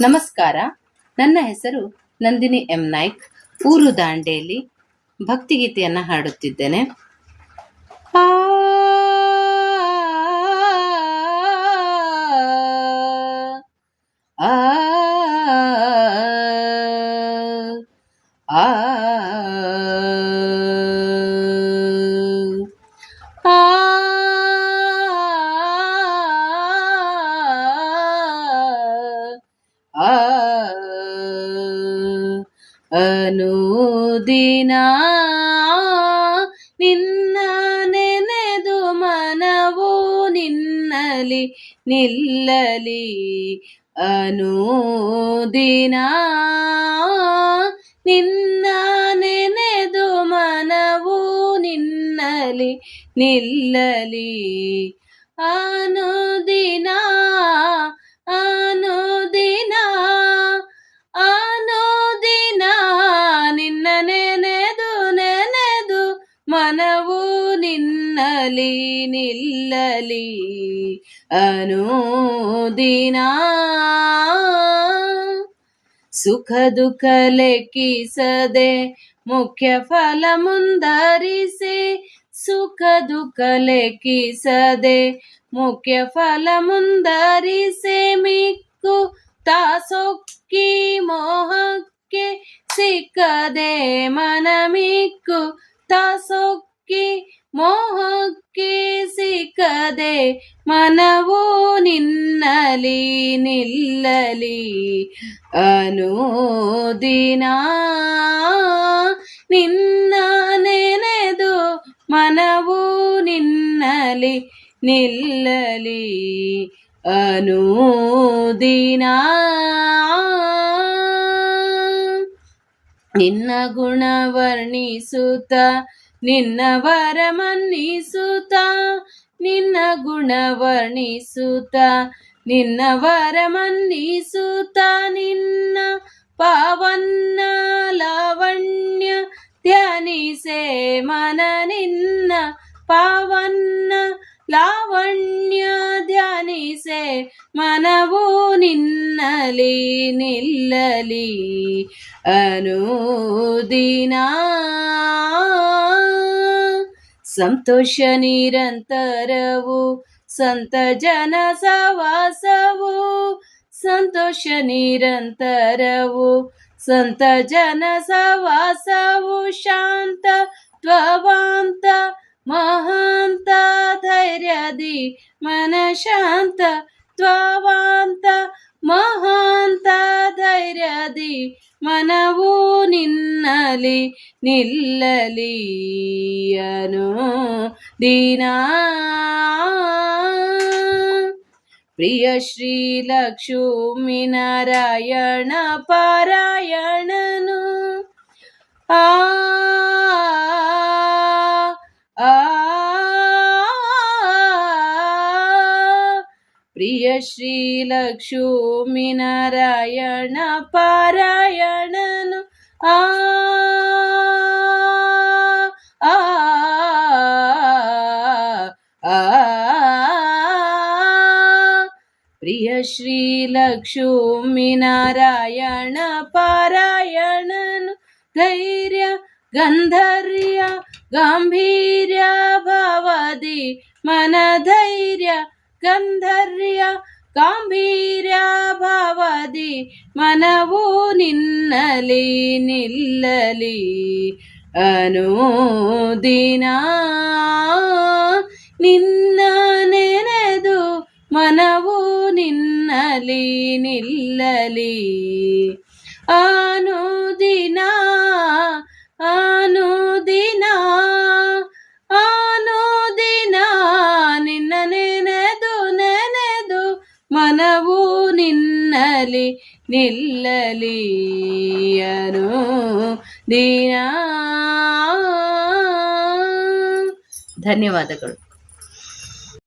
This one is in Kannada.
ನಮಸ್ಕಾರ. ನನ್ನ ಹೆಸರು ನಂದಿನಿ ಎಂ ನಾಯ್ಕ್. ಊರು ದಾಂಡೇಲಿ. ಭಕ್ತಿಗೀತೆಯನ್ನು ಹಾಡುತ್ತಿದ್ದೇನೆ. ಅನುದಿನ ನಿನ್ನ ನೆನೆದು ಮನವು ನಿನ್ನಲಿ ನಿಲ್ಲಲಿ. ಅನುದಿನ ನಿನ್ನ ನೆನೆದು ಮನವು ನಿನ್ನಲಿ ನಿಲ್ಲಲಿ. ಅನುದಿನ ನಿನ್ನಲಿ ನಿಲ್ಲಲಿ, ಅನುದಿನ. ಸುಖ ದುಃಖ ಲೆಕ್ಕಿಸದೆ ಮುಖ್ಯ ಫಲ ಮುಂದರಿಸಿ, ಸುಖ ದುಃಖ ಲೆಕ್ಕಿಸದೆ ಮುಖ್ಯ ಫಲ ಮುಂದರಿಸಿ, ಮಿಕ್ಕು ತಾಸೊಕ್ಕಿ ಮೋಹಕ್ಕೆ ಸಿಕ್ಕದೆ ಮನ ಮಿಕ್ಕು ತಾಸೊಕ್ಕಿ ಮೋಹಕ್ಕೆ ಸಿಕ್ಕದೆ ಮನವು ನಿನ್ನಲಿ ನಿಲ್ಲಲಿ. ಅನುದಿನ ನಿನ್ನ ನೆನೆದು ಮನವು ನಿನ್ನಲಿ ನಿಲ್ಲಲಿ. ಅನುದಿನ ನಿನ್ನ ಗುಣ ವರ್ಣಿಸುತ್ತ ನಿನ್ನ ವರ ಮನ್ನಿಸುತ್ತ, ನಿನ್ನ ಗುಣ ವರ್ಣಿಸುತ್ತ, ನಿನ್ನ ವರ ಮನ್ನಿಸುತ್ತ, ನಿನ್ನ ಪಾವನ್ನ ಲಾವಣ್ಯ ಧ್ಯಾನಿಸೆ ಮನ ನಿನ್ನ ಪಾವನ್ನ ಲಾವಣ್ಯ ಧ್ಯಾನಿಸೆ ಮನವು ನಿನ್ನಲಿ ನಿಲ್ಲಲಿ. ಅನುದಿನ ಸಂತೋಷ ನಿರಂತರವು ಸಂತ ಜನ ಸವಾಸವು ಸಂತೋಷ ನಿರಂತರವು ಸಂತ ಜನ ಸವಾಸವು ಶಾಂತ ತ್ವವಾಂತ ಮಹಾಂತ ಧೈರ್ಯದಿ ಮನ ಶಾಂತ ತ್ವವಾಂತ ಮನವು ನಿನ್ನಲಿ ನಿಲ್ಲಲಿ ಅನು ದಿನ ಪ್ರಿಯ ಶ್ರೀ ಲಕ್ಷ್ಮೀ ನಾರಾಯಣ ಪಾರಾಯಣನು ಆ ಆ ശ്രീ ശ്രീലക്ഷ്മിനാരായണ പാരായണനു ആ പ്രിയ ശ്രീലക്ഷ്മിനാരായണ പാരായണനു ധൈര്യ ഗന്ധര്യ ഗാംഭീര്യ ഭവതി മനധൈര്യ ಗಂಧರ್ಯ ಗಾಂಭೀರ್ಯ ಭಾವದಿ ಮನವು ನಿನ್ನಲಿ ನಿಲ್ಲಲಿ ಅನುದಿನ. ನಿನ್ನ ನೆನೆದು ಮನವು ನಿನ್ನಲಿ ನಿಲ್ಲಲಿ. ಅನುದಿನ ನಿನ್ನಲಿ ನಿಲ್ಲಲಿ ಅನು ದಿನ. ಧನ್ಯವಾದಗಳು.